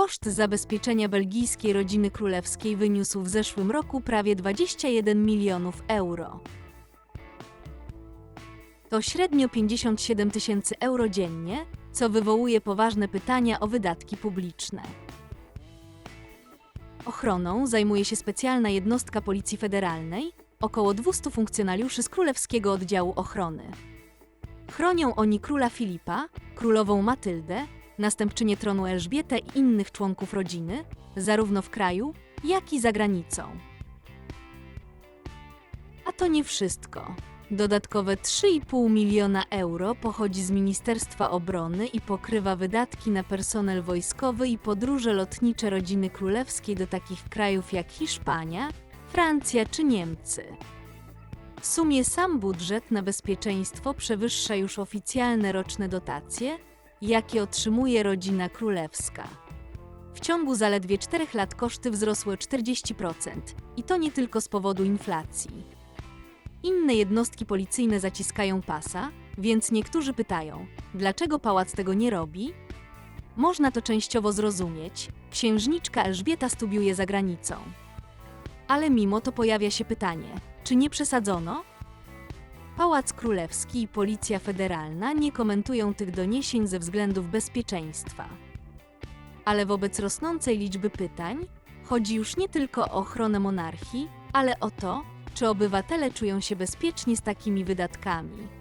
Koszt zabezpieczenia belgijskiej rodziny królewskiej wyniósł w zeszłym roku prawie 21 milionów euro. To średnio 57 tysięcy euro dziennie, co wywołuje poważne pytania o wydatki publiczne. Ochroną zajmuje się specjalna jednostka Policji Federalnej, około 200 funkcjonariuszy z Królewskiego Oddziału Ochrony. Chronią oni króla Filipa, królową Matyldę, następczynię tronu Elżbietę i innych członków rodziny, zarówno w kraju, jak i za granicą. A to nie wszystko. Dodatkowe 3,5 miliona euro pochodzi z Ministerstwa Obrony i pokrywa wydatki na personel wojskowy i podróże lotnicze rodziny królewskiej do takich krajów jak Hiszpania, Francja czy Niemcy. W sumie sam budżet na bezpieczeństwo przewyższa już oficjalne roczne dotacje, jakie otrzymuje rodzina królewska. W ciągu zaledwie 4 lat koszty wzrosły o 40% i to nie tylko z powodu inflacji. Inne jednostki policyjne zaciskają pasa, więc niektórzy pytają, dlaczego pałac tego nie robi? Można to częściowo zrozumieć. Księżniczka Elżbieta studiuje za granicą. Ale mimo to pojawia się pytanie, czy nie przesadzono? Pałac Królewski i Policja Federalna nie komentują tych doniesień ze względów bezpieczeństwa. Ale wobec rosnącej liczby pytań chodzi już nie tylko o ochronę monarchii, ale o to, czy obywatele czują się bezpiecznie z takimi wydatkami.